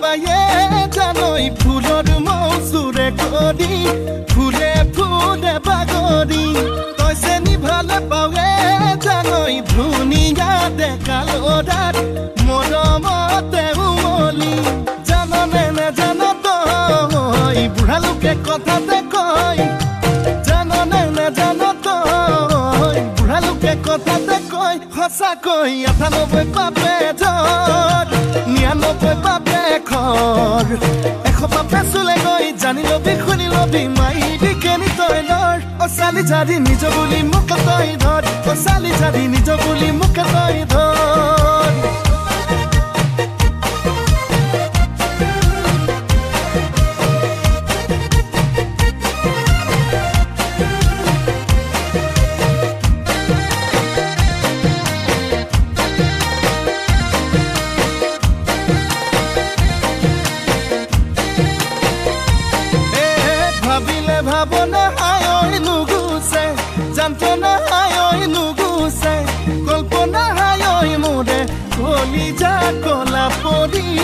পায়ে জানই ফুলৰ মৌচুৰে কৰি ফুলে ফুলে বাগৰি। তই চেনি ভালে পাৱে জানই ধুনীয়া ডেকা ল'ৰাত মৰমতে উমলি। জাননে নেজান তই, বুঢ়া লোকে কথাতে কয় জাননে নেজান তই লোকে কথাতে কয় সঁচাকৈ আঠানব্বৈ পাপে ধৰ নিৰান্নব্বৈ পাপে খৰ এশ পাপে চুলে গৈ জানি লবি শুনি লবি মাইবি কেনি তই লৰ অ চালি জাৰি নিজ বুলি মোক তই ধৰ অ চালি জাৰি নিজ বুলি মোক তই ধৰ কল্পনা হায়ই মোরে কলি যা কলা যায়